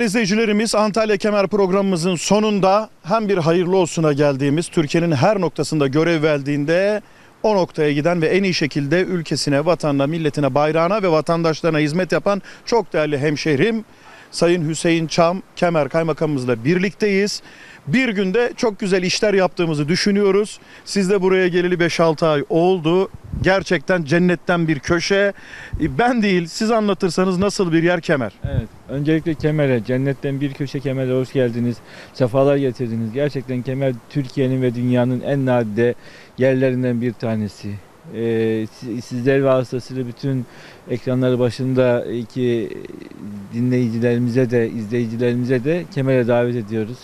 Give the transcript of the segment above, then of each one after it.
İzleyicilerimiz Antalya Kemer programımızın sonunda hem bir hayırlı olsuna geldiğimiz Türkiye'nin her noktasında görev verdiğinde o noktaya giden ve en iyi şekilde ülkesine, vatanına, milletine, bayrağına ve vatandaşlarına hizmet yapan çok değerli hemşehrim Sayın Hüseyin Çam Kemer Kaymakamımızla birlikteyiz. Bir günde çok güzel işler yaptığımızı düşünüyoruz. Siz de buraya geleli 5-6 ay oldu. Gerçekten cennetten bir köşe. Ben değil siz anlatırsanız nasıl bir yer Kemer? Evet. Öncelikle Kemer'e, cennetten bir köşe Kemer'e hoş geldiniz. Sefalar getirdiniz. Gerçekten Kemer Türkiye'nin ve dünyanın en nadide yerlerinden bir tanesi. Ee, si- sizler vasıtasıyla bütün ekranları başındaki dinleyicilerimize de, izleyicilerimize de Kemer'e davet ediyoruz.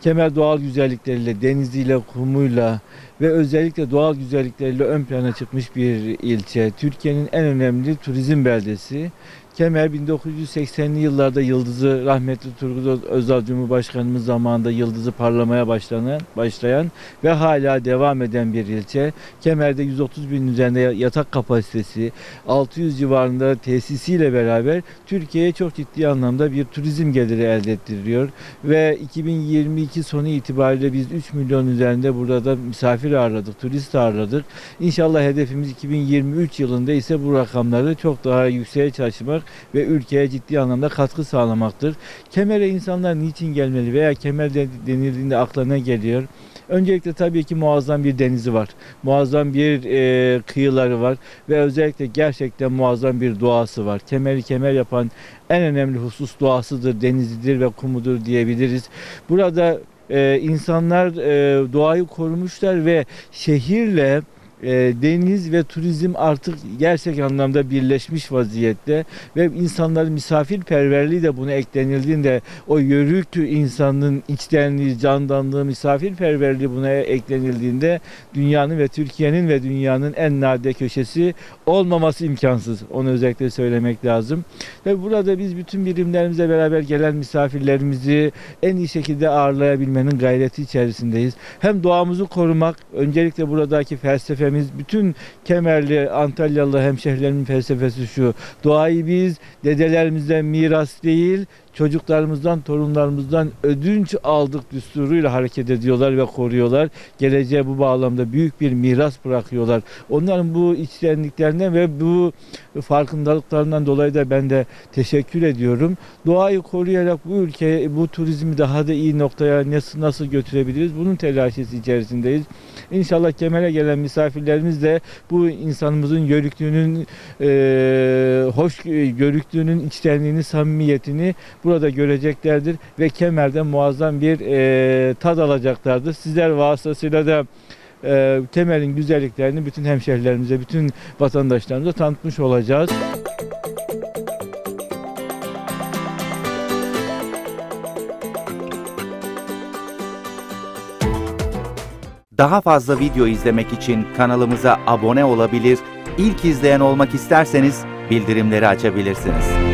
Kemer doğal güzellikleriyle, deniziyle, kumuyla ve özellikle doğal güzellikleriyle ön plana çıkmış bir ilçe. Türkiye'nin en önemli turizm beldesi. Kemer 1980'li yıllarda yıldızı rahmetli Turgut Özal Cumhurbaşkanımız zamanında yıldızı parlamaya başlanan, başlayan ve hala devam eden bir ilçe. Kemer'de 130 bin üzerinde yatak kapasitesi, 600 civarında tesisiyle beraber Türkiye'ye çok ciddi anlamda bir turizm geliri elde ettiriyor. Ve 2022 sonu itibariyle biz 3 milyon üzerinde burada da misafir ağırladık, turist ağırladık. İnşallah hedefimiz 2023 yılında ise bu rakamları çok daha yükseğe taşımak ve ülkeye ciddi anlamda katkı sağlamaktır. Kemer'e insanlar niçin gelmeli veya Kemer de- denildiğinde akla ne geliyor? Öncelikle tabii ki muazzam bir denizi var. Muazzam bir e, kıyıları var ve özellikle gerçekten muazzam bir doğası var. Kemeri kemer yapan en önemli husus doğasıdır, denizidir ve kumudur diyebiliriz. Burada e, insanlar doğayı korumuşlar ve şehirle e, deniz ve turizm artık gerçek anlamda birleşmiş vaziyette ve insanların misafirperverliği de buna eklenildiğinde o yörük insanın içtenliği, candanlığı, misafirperverliği buna eklenildiğinde dünyanın ve Türkiye'nin ve dünyanın en nadide köşesi olmaması imkansız. Onu özellikle söylemek lazım. Ve burada biz bütün birimlerimizle beraber gelen misafirlerimizi en iyi şekilde ağırlayabilmenin gayreti içerisindeyiz. Hem doğamızı korumak, öncelikle buradaki felsefemiz, bütün Kemerli, Antalyalı hemşehrilerimin felsefesi şu. Doğayı biz dedelerimizden miras değil, çocuklarımızdan, torunlarımızdan ödünç aldık düsturuyla hareket ediyorlar ve koruyorlar. Geleceğe bu bağlamda büyük bir miras bırakıyorlar. Onların bu içtenliklerinden ve bu farkındalıklarından dolayı da ben de teşekkür ediyorum. Doğayı koruyarak bu ülke, bu turizmi daha da iyi noktaya nasıl, nasıl götürebiliriz? Bunun telaşesi içerisindeyiz. İnşallah Kemer'e gelen misafirlerimiz de bu insanımızın yörüklüğünün eee hoş görüklüğünün içtenliğini, samimiyetini burada göreceklerdir ve Kemer'de muazzam bir eee, tad alacaklardır. Sizler vasıtasıyla da eee Kemer'in güzelliklerini bütün hemşehrilerimize, bütün vatandaşlarımıza tanıtmış olacağız. Daha fazla video izlemek için kanalımıza abone olabilir, ilk izleyen olmak isterseniz bildirimleri açabilirsiniz.